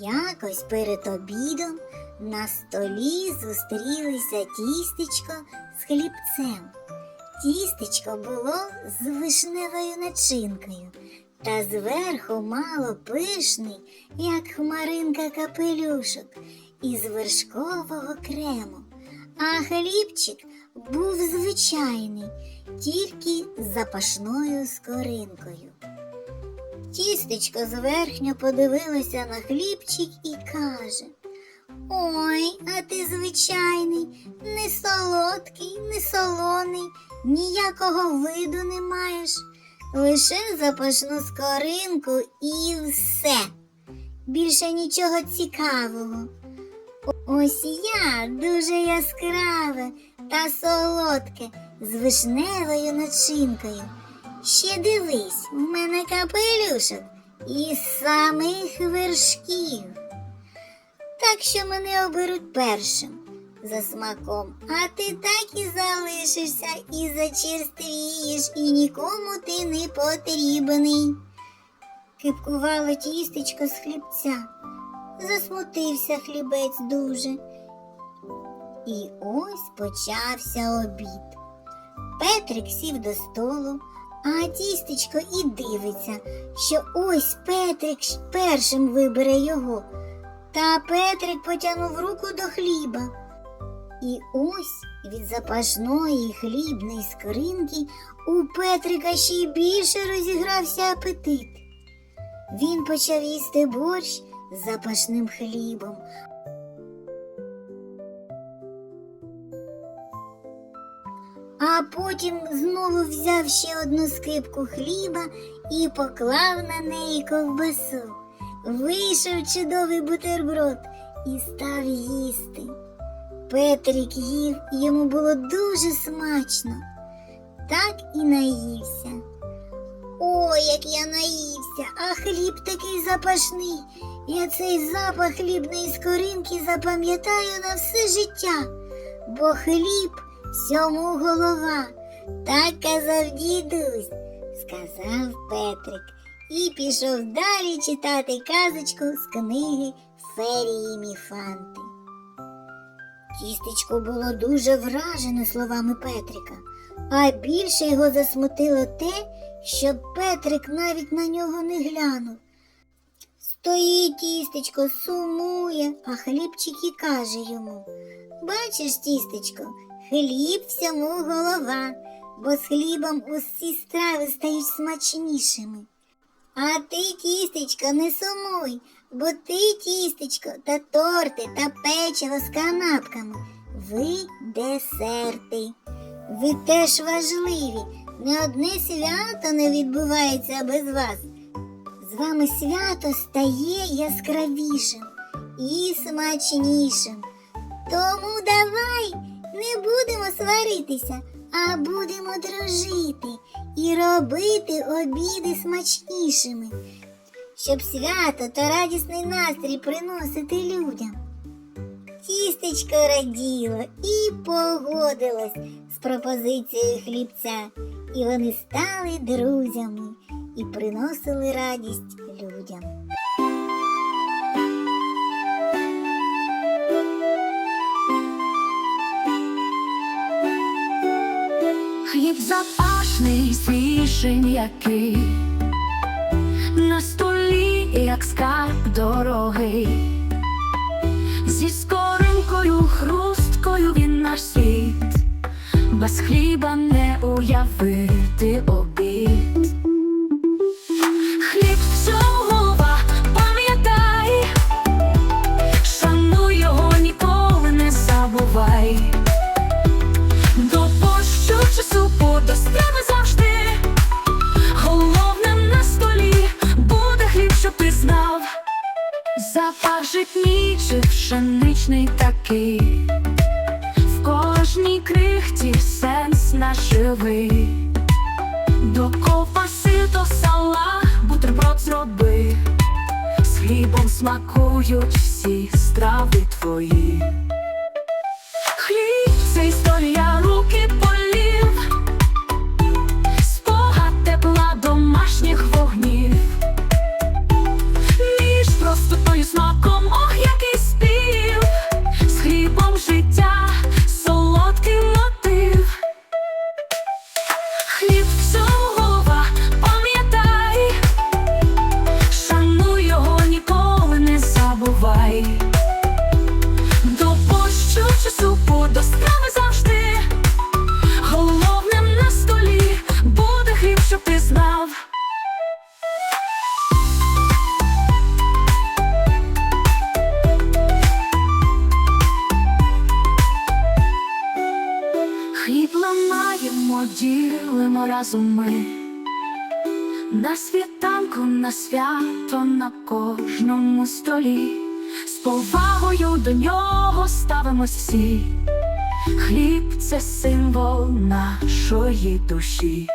Якось перед обідом на столі зустрілися тістечко з хлібцем. Тістечко було з вишневою начинкою, та зверху мало пишний, як хмаринка капелюшок, із вершкового крему. А хлібчик був звичайний, тільки з запашною скоринкою. Тістечко зверхньо подивилося на хлібчик і каже Ой, а ти звичайний, не солодкий, не солоний, ніякого виду не маєш. Лише запашну скоринку і все. Більше нічого цікавого. Ось я дуже яскраве та солодке з вишневою начинкою. Ще дивись, у мене капелюшок із самих вершків. Так що мене оберуть першим за смаком, а ти так і залишишся і зачерствієш, і нікому ти не потрібний. Кипкувало тістечко з хлібця. Засмутився хлібець дуже. І ось почався обід. Петрик сів до столу, а тістечко і дивиться, що ось Петрик першим вибере його. Та Петрик потягнув руку до хліба. І ось від запашної хлібної скринки у Петрика ще й більше розігрався апетит. Він почав їсти борщ з запашним хлібом, а потім знову взяв ще одну скипку хліба і поклав на неї ковбасу. Вийшов чудовий бутерброд і став їсти. Петрик їв, йому було дуже смачно. Так і наївся. Ой, як я наївся, а хліб такий запашний. Я цей запах хлібної скоринки запам'ятаю на все життя, бо хліб всьому голова. Так казав дідусь, сказав Петрик і пішов далі читати казочку з книги Ферії Міфанти. Тістечко було дуже вражене словами Петрика, а більше його засмутило те, що Петрик навіть на нього не глянув. Стоїть тістечко, сумує, а хлібчик і каже йому Бачиш, тістечко, хліб всьому голова, бо з хлібом усі страви стають смачнішими. А ти, тістечко, не сумуй, бо ти, тістечко, та торти та печиво з канапками. Ви десерти. Ви теж важливі. Не одне свято не відбувається без вас. З вами свято стає яскравішим і смачнішим. Тому давай не будемо сваритися, а будемо дружити і робити обіди смачнішими, щоб свято та радісний настрій приносити людям. Тістечко раділо і погодилось з пропозицією хлібця, і вони стали друзями і приносили радість людям. Запашний, свіжий, м'який, на столі, як скарб дорогий, зі скоринкою, хрусткою він наш світ, без хліба не уявити обід. Пшеничний такий. В кожній крихті сенс наживий. До ковбаси, до сала бутерброд зроби. З хлібом смакують всі страви твої. Хліб це історія хліб. Разом ми. На світанку, на свято, на кожному столі, з повагою до нього ставимось всі. Хліб це символ нашої душі.